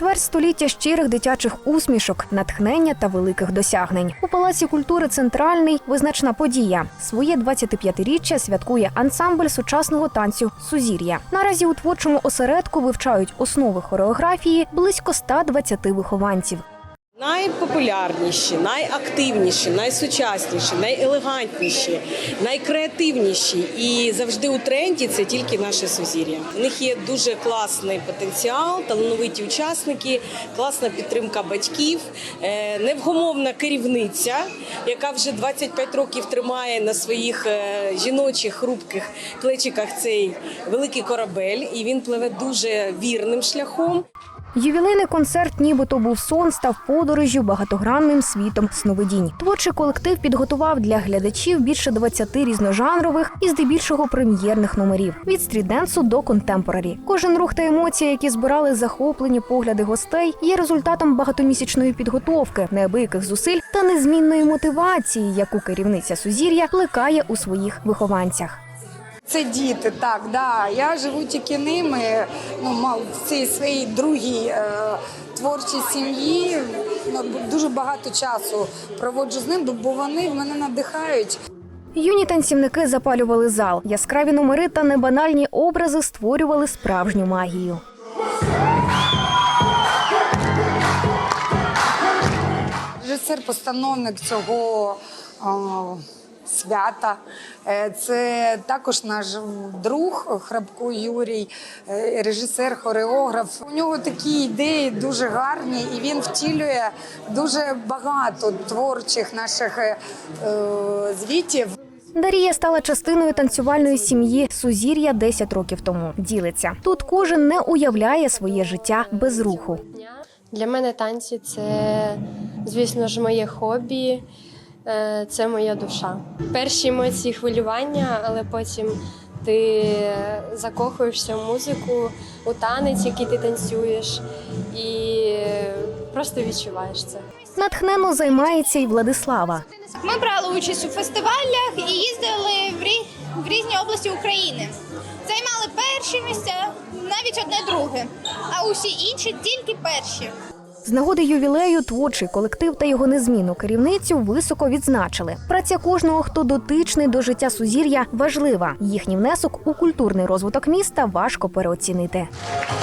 Чверть століття щирих дитячих усмішок, натхнення та великих досягнень. У палаці культури Центральний визначна подія. Своє 25-річчя святкує ансамбль сучасного танцю Сузір'я. Наразі у творчому осередку вивчають основи хореографії близько 120 вихованців. Найпопулярніші, найактивніші, найсучасніші, найелегантніші, найкреативніші і завжди у тренді це тільки наше сузір'я. У них є дуже класний потенціал, талановиті учасники, класна підтримка батьків, е, невгомовна керівниця, яка вже 25 років тримає на своїх е, жіночих хрупких плечиках цей великий корабель, і він пливе дуже вірним шляхом. Ювілейний концерт, нібито був сон, став подорожю багатогранним світом сновидінь. Творчий колектив підготував для глядачів більше 20 різножанрових і здебільшого прем'єрних номерів від стрітденсу до контемпорарі. Кожен рух та емоції, які збирали захоплені погляди гостей, є результатом багатомісячної підготовки, неабияких зусиль та незмінної мотивації, яку керівниця Сузір'я плекає у своїх вихованцях. Це діти, так, да. Я живу тільки ними. Ну, мав в цій своїй другій е, творчій сім'ї. Ну, дуже багато часу проводжу з ним, бо вони мене надихають. Юні танцівники запалювали зал. Яскраві номери та небанальні образи створювали справжню магію. Режисер-постановник цього о, свята. Е, Це також наш друг Храбко Юрій, е, режисер, хореограф. У нього такі ідеї дуже гарні, і він втілює дуже багато творчих наших е, звітів. Дарія стала частиною танцювальної сім'ї Сузір'я 10 років тому. Ділиться тут. Кожен не уявляє своє життя без руху. Для мене танці це, звісно ж, моє хобі, це моя душа. Перші емоції хвилювання, але потім ти закохуєшся в музику, у танець, який ти танцюєш, і просто відчуваєш це. Натхненно займається і Владислава. Ми брали участь у фестивалях і їздили в, рі... в різні області України. Займали перші місця, навіть одне друге, а усі інші тільки перші. З нагоди ювілею творчий колектив та його незмінну керівницю високо відзначили. Праця кожного, хто дотичний до життя Сузір'я, важлива. Їхній внесок у культурний розвиток міста важко переоцінити.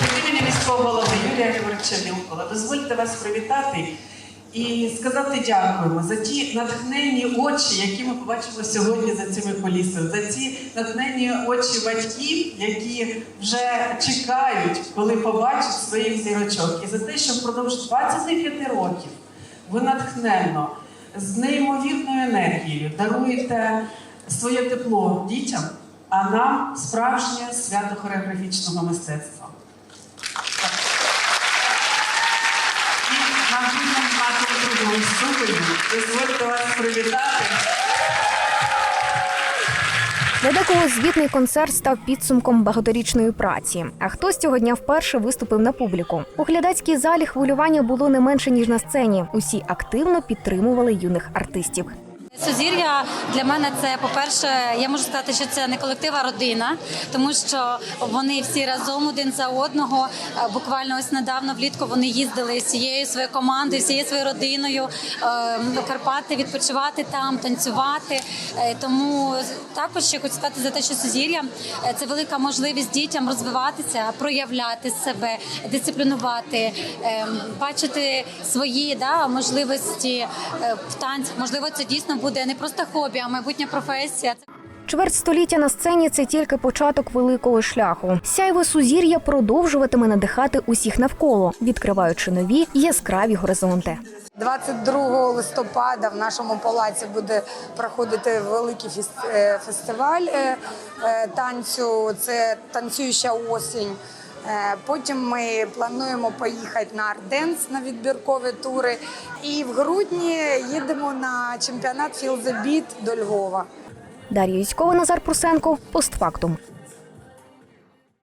Від імені міського голови Юрія Григоровича Мілкова дозвольте вас привітати і сказати дякуємо за ті натхненні очі, які ми побачимо сьогодні за цими колісами, за ці натхненні очі батьків, які вже чекають, коли побачать своїх зірочок, і за те, що впродовж 25 років ви натхненно з неймовірною енергією даруєте своє тепло дітям, а нам справжнє свято хореографічного мистецтва. Дозвольте вас привітати. Для декого звітний концерт став підсумком багаторічної праці. А хтось цього дня вперше виступив на публіку. У глядацькій залі хвилювання було не менше ніж на сцені. Усі активно підтримували юних артистів. Сузір'я для мене це, по-перше, я можу сказати, що це не колектив, а родина, тому що вони всі разом один за одного. Е, Буквально ось недавно влітку вони їздили всією своєю командою, всією своєю родиною до Карпати відпочивати там, танцювати. Е, Тому також ще хочу сказати за те, що Сузір'я е, це велика можливість дітям розвиватися, проявляти себе, дисциплінувати, е, бачити свої да, можливості в танцях. Можливо, це дійсно буде не просто хобі, а майбутня професія. Чверть століття на сцені це тільки початок великого шляху. Сяйво сузір'я продовжуватиме надихати усіх навколо, відкриваючи нові яскраві горизонти. 22 листопада в нашому палаці буде проходити великий е, фестиваль е, е, танцю. Це танцююча осінь. Е, Потім ми плануємо поїхати на Арденс на відбіркові тури. І в грудні їдемо на чемпіонат Філзебіт до Львова. Дар'я Юськова, Назар Прусенко, постфактум.